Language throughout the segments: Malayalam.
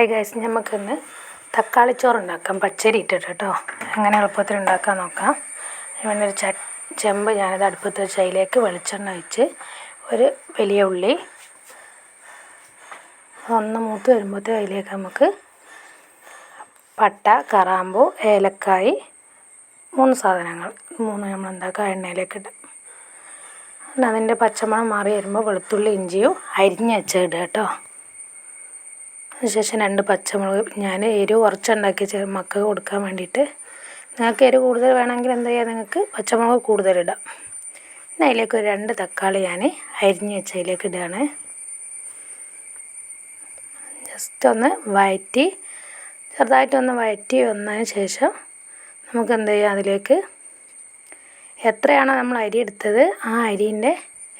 ഹായ് ഗൈസ് നമുക്കിന്ന് തക്കാളി ചോറ് ഉണ്ടാക്കാം പച്ചരി ഇട്ടിട്ട് കേട്ടോ. അങ്ങനെ എളുപ്പത്തിൽ ഉണ്ടാക്കാൻ നോക്കാം. ഒരു ച ചെമ്പ് ഞാനത് അടുപ്പത്ത് വെച്ച് അതിലേക്ക് വെളിച്ചെണ്ണ ഒഴിച്ച് ഒരു വലിയ ഉള്ളി ഒന്ന് മൂത്ത് വരുമ്പോഴത്തേ അതിലേക്ക് നമുക്ക് പട്ട കറാമ്പു ഏലക്കായ് മൂന്ന് സാധനങ്ങൾ. മൂന്ന് നമ്മൾ എന്താക്കുക എണ്ണയിലേക്ക് ഇടും. അതിന്റെ പച്ചമണം മാറി വരുമ്പോൾ വെളുത്തുള്ളി ഇഞ്ചിയും അരിഞ്ഞ് വെച്ചിടുക കേട്ടോ. അതിനുശേഷം രണ്ട് പച്ചമുളക് ഞാൻ എരിവ് കുറച്ചുണ്ടാക്കി മക്കൾക്ക് കൊടുക്കാൻ വേണ്ടിയിട്ട്. നിങ്ങൾക്ക് എരിവ് കൂടുതൽ വേണമെങ്കിൽ എന്താ ചെയ്യുക നിങ്ങൾക്ക് പച്ചമുളക് കൂടുതലിടാം പിന്നെ അതിലേക്ക് ഒരു രണ്ട് തക്കാളി ഞാൻ അരിഞ്ഞ് വെച്ച് അതിലേക്ക് ഇടുകയാണ്. ജസ്റ്റ് ഒന്ന് വഴറ്റി ചെറുതായിട്ടൊന്ന് വഴറ്റി വന്നതിന് ശേഷം നമുക്ക് എന്ത് ചെയ്യാം അതിലേക്ക്? എത്രയാണോ നമ്മൾ അരി എടുത്തത് ആ അരീന്റെ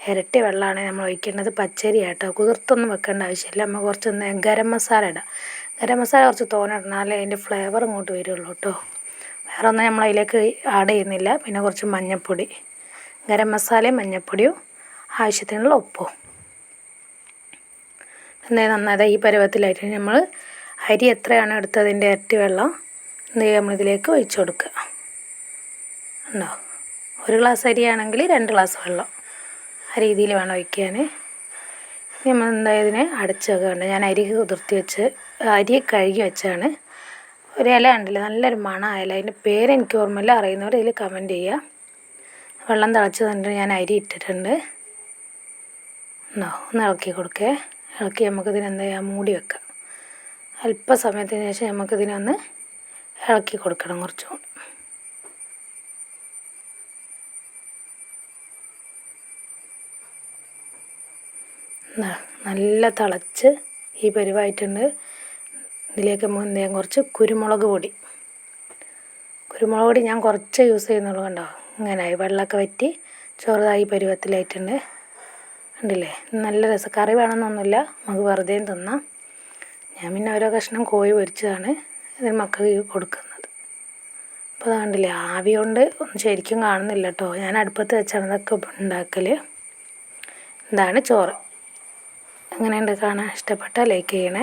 ഇരട്ടി വെള്ളമാണ് നമ്മൾ ഒഴിക്കേണ്ടത്. പച്ചരി കേട്ടോ കുതിർത്തൊന്നും വെക്കേണ്ട ആവശ്യമില്ല. നമ്മൾ കുറച്ച് ഗരം മസാല ഇടാം. ഗരം മസാല കുറച്ച് തോനെ ഇടണാലേ അതിന്റെ ഫ്ലേവർ ഇങ്ങോട്ട് വരുള്ളൂ കേട്ടോ വേറെ ഒന്നും നമ്മൾ അതിലേക്ക് ആഡ് ചെയ്യുന്നില്ല. പിന്നെ കുറച്ച് മഞ്ഞൾപ്പൊടി ഗരം മസാലയും മഞ്ഞൾപ്പൊടിയും ആവശ്യത്തിനുള്ള ഉപ്പും. എന്നേ നന്നായത് ഈ പരുവത്തിലായിട്ട് നമ്മൾ അരി എത്രയാണ് എടുത്തതിന്റെ ഇരട്ടി വെള്ളം എന്ത് ചെയ്യുക നമ്മളിതിലേക്ക് ഒഴിച്ചു കൊടുക്കുക. ഉണ്ടോ? ഒരു ഗ്ലാസ് അരിയാണെങ്കിൽ രണ്ട് ഗ്ലാസ് വെള്ളം. ആ രീതിയിൽ വേണം ഒഴിക്കാൻ. നമ്മൾ എന്തായതിനെ അടച്ച് വെക്കുന്നുണ്ട് ഞാൻ അരി കുതിർത്തി വെച്ച് അരി കഴുകി വെച്ചാണ്. ഒരു ഇല ഉണ്ടല്ലോ നല്ലൊരു മണ ഇല. അതിന്റെ പേര് എനിക്ക് ഓർമ്മയില്ല. അറിയുന്നവർ ഇതിൽ കമന്റ് ചെയ്യുക. വെള്ളം തിളച്ച് ഞാൻ അരി ഇട്ടിട്ടുണ്ട്. ഉണ്ടോ ഒന്ന് ഇളക്കി കൊടുക്കേ. ഇളക്കി നമുക്കിതിന് എന്താ ചെയ്യുക? മൂടി വെക്കാം. അല്പസമയത്തിന് ശേഷം നമുക്കിതിനൊന്ന് ഇളക്കി കൊടുക്കണം കുറച്ചും നല്ല തിളച്ച് ഈ പരിവായിട്ടുണ്ട്. ഇതിലേക്ക് നമുക്ക് കുറച്ച് കുരുമുളക് പൊടി. കുരുമുളക് പൊടി ഞാൻ കുറച്ച് യൂസ് ചെയ്യുന്നുള്ളൂ കണ്ടോ? ഇങ്ങനെ വെള്ളമൊക്കെ വറ്റി ചെറുതായി പരുവത്തിലായിട്ടുണ്ട്. ഉണ്ടല്ലേ നല്ല രസം. കറി വേണമെന്നൊന്നുമില്ല. നമുക്ക് വെറുതെ തിന്നാം. ഞാൻ പിന്നെ ഓരോ കഷ്ണം കോഴി പൊരിച്ചതാണ്. ഇതിന് മക്കൾക്ക് കൊടുക്കുന്നത്. അപ്പോൾ അതുകൊണ്ടില്ലേ ആവി കൊണ്ട് ഒന്നും ശരിക്കും കാണുന്നില്ല കേട്ടോ. ഞാൻ അടുപ്പത്ത് വെച്ചാണ് ഇതൊക്കെ ഉണ്ടാക്കൽ ഇതാണ് ചോറ്. എങ്ങനെയുണ്ട് കാണാൻ ഇഷ്ടപ്പെട്ടാൽ ലൈക്ക് ചെയ്യണേ.